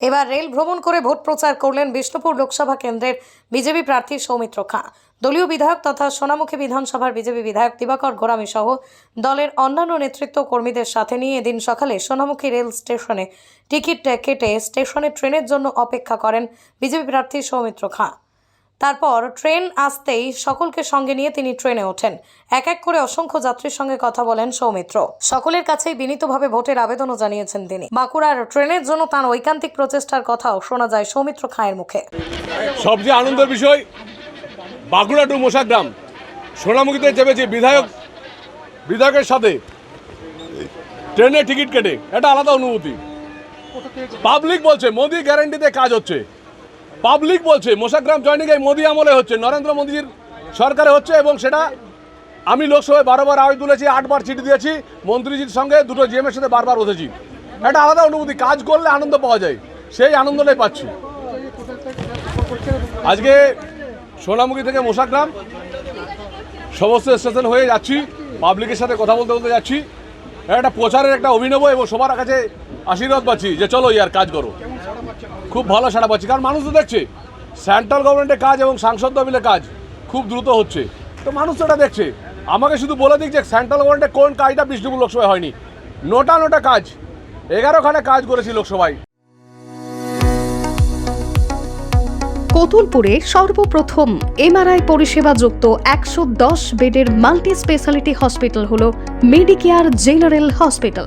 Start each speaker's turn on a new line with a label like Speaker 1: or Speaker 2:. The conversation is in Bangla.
Speaker 1: এবার রেল ভ্রমণ করে ভোট প্রচার করলেন বিষ্ণুপুর লোকসভা কেন্দ্রের বিজেপি প্রার্থী সৌমিত্র খাঁ। দলীয় বিধায়ক তথা সোনামুখী বিধানসভার বিজেপি বিধায়ক দিবাকর গোরামি সহ দলের অন্যান্য নেতৃত্ব কর্মীদের সাথে নিয়ে এদিন সকালে সোনামুখী রেল স্টেশনে টিকিট কেটে স্টেশনে ট্রেনের জন্য অপেক্ষা করেন বিজেপি প্রার্থী সৌমিত্র খাঁ। তারপর ট্রেন আসতেই সকলকে সঙ্গে নিয়ে তিনি ট্রেনে ওঠেন। এক এক করে অসংখ্য যাত্রীর সঙ্গে কথা বলেন সৌমিত্র। সকলের কাছেই বিনীতভাবে ভোটের আবেদনও জানিয়েছেন তিনি। বাঁকুড়ার ট্রেনের জন্য তার ঐকান্তিক প্রচেষ্টার কথাও শোনা যায় সৌমিত্র খাঁয়ের মুখে।
Speaker 2: সবচেয়ে আনন্দের বিষয়, বাঁকুড়া টু মোশাগ্রাম সোনামুখীতে চেপেছে বিধায়ক, বিধায়কের সাথে। ট্রেনের টিকিট কেটে, এটা আলাদা অনুভূতি। পাবলিক বলছে, মোদি গ্যারান্টিতে কাজ হচ্ছে। পাবলিক বলছে মোশাগ্রাম জয়নিং এই মোদি আমলে হচ্ছে, নরেন্দ্র মোদীর সরকারে হচ্ছে এবং সেটা আমি লোকসভায় বারবার আওয়াজ তুলেছি, আটবার চিঠি দিয়েছি, মন্ত্রীজির সঙ্গে দুটো জিএমের সাথে বারবার বসেছি এটা আলাদা অনুভূতি, কাজ করলে আনন্দ পাওয়া যায়, সেই আনন্দটাই পাচ্ছি। আজকে সোনামুখী থেকে মোশাগ্রাম সমস্ত স্টেশন হয়ে যাচ্ছি, পাবলিকের সাথে কথা বলতে বলতে যাচ্ছি। একটা প্রচারের একটা অভিনব এবং সবার কাছে আশীর্বাদ পাচ্ছি যে চলো ইয়ার কাজ করো। খুব ভালো সাড়া পাচ্ছি। কারণ মানুষ তো দেখছে সেন্ট্রাল গভর্নমেন্টের কাজ এবং সাংসদ মিলে কাজ খুব দ্রুত হচ্ছে। তো মানুষ এটা দেখছে। আমাকে শুধু বলে দিক যে সেন্ট্রাল গভর্নমেন্টের কোন কাজটা বিষ্ণুপুর লোকসভায় হয়নি। নোটা নোটা কাজ, এগারোখানে কাজ করেছি লোকসভায়।
Speaker 3: কতুলপুরে সর্বপ্রথম এমআরআই পরিষেবা যুক্ত একশো দশ বেডের মাল্টি স্পেশালিটি হসপিটাল হল মেডিকেয়ার জেনারেল হসপিটাল